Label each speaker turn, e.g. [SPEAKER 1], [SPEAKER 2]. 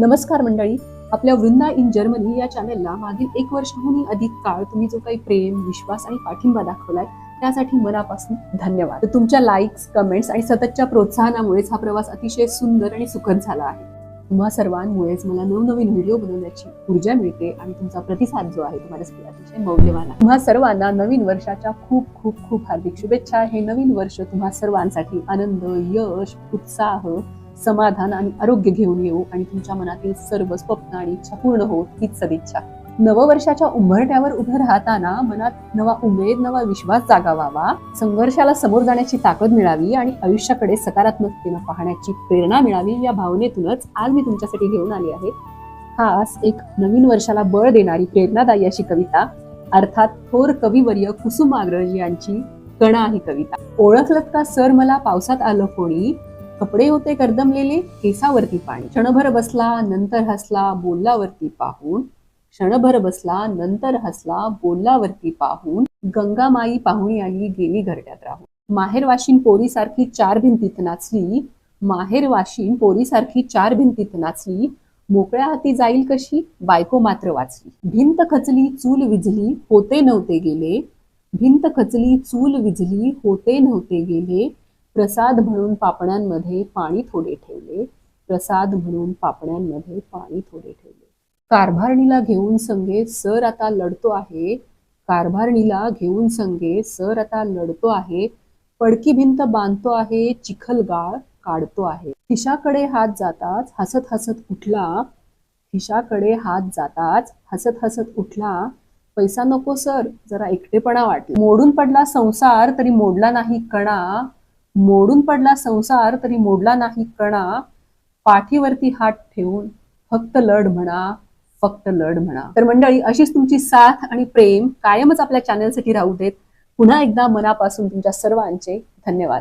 [SPEAKER 1] नमस्कार मंडळी. आपल्या वृंदा इन जर्मनी या चॅनेलला मागील एक वर्षाहूनही अधिक काळ तुम्ही जो काही प्रेम विश्वास आणि पाठिंबा दाखवलाय त्यासाठी मनापासून धन्यवाद. तुमच्या लाईक्स कमेंट्स आणि सततच्या प्रोत्साहनामुळेच हा प्रवास अतिशय सुंदर आणि सुखद झाला आहे. तुम्हा सर्वांमुळेच मला नवनवीन व्हिडिओ बनवण्याची ऊर्जा मिळते आणि तुमचा प्रतिसाद जो आहे तुम्हाला अतिशय मौल्यवान आहे. तुम्हा सर्वांना नवीन वर्षाच्या खूप खूप खूप हार्दिक शुभेच्छा. हे नवीन वर्ष तुम्हा सर्वांसाठी आनंद यश उत्साह समाधान आणि आरोग्य घेऊन येऊ आणि तुमच्या मनातील सर्व स्वप्न आणि इच्छा पूर्ण हो हीच सदिच्छा. नववर्षाच्या उंबरठ्यावर उभं राहताना मनात नवा उमेद नवा विश्वास जागा व्हावा संघर्षाला समोर जाण्याची ताकद मिळावी आणि आयुष्याकडे सकारात्मकतेनं पाहण्याची प्रेरणा मिळावी या भावनेतूनच आज मी तुमच्यासाठी घेऊन आली आहे. खास एक नवीन वर्षाला बळ देणारी प्रेरणादायी अशी कविता अर्थात थोर कविवर्य कुसुमाग्रज यांची कणा ही कविता. ओळखलत का सर मला पावसात आलं कोणी? कपडे होते कर्दमलेले केसावरती पाणी. क्षणभर बसला नंतर हसला बोललावरती पाहून. क्षणभर बसला नंतर हसला बोललावरती पाहून. गंगामाई पाहुणी आली गेली घरट्यात राहून. माहेर वाशिन पोरीसारखी चार भिंतीत नाचली. माहेर वाशिन पोरीसारखी चार भिंतीत नाचली. मोकळ्या हाती जाईल कशी? बायको मात्र वाचली. भिंत खचली चूल विझली होते नव्हते गेले. भिंत खचली चूल विझली होते नव्हते गेले. प्रसाद म्हणून पापण्यांमध्ये पाणी थोडे ठेवले. प्रसाद म्हणून पापण्यांमध्ये पाणी थोडे ठेवले. कारभारणीला घेऊन संगे सर आता लढतो आहे. कारभारणीला घेऊन संगे सर आता लढतो आहे. पडकी भिंत बांधतो आहे चिखल गाळ काढतो आहे. खिशाकडे हात जाताच हसत हसत उठला. खिशाकडे हात जाताच हसत हसत उठला. पैसा नको सर. जरा एकटेपणा वाटला. मोडून पडला संसार तरी मोडला नाही कणा. मोडून पडला संसार तरी मोडला नाही कणा. पाठीवरती हात ठेवून फक्त लढ म्हणा फक्त लढ म्हणा. तर मंडळी अशीच तुमची साथ आणि प्रेम कायमच आपल्या चॅनलसाठी राहू देत. पुन्हा एकदा मनापासून तुमच्या सर्वांचे धन्यवाद.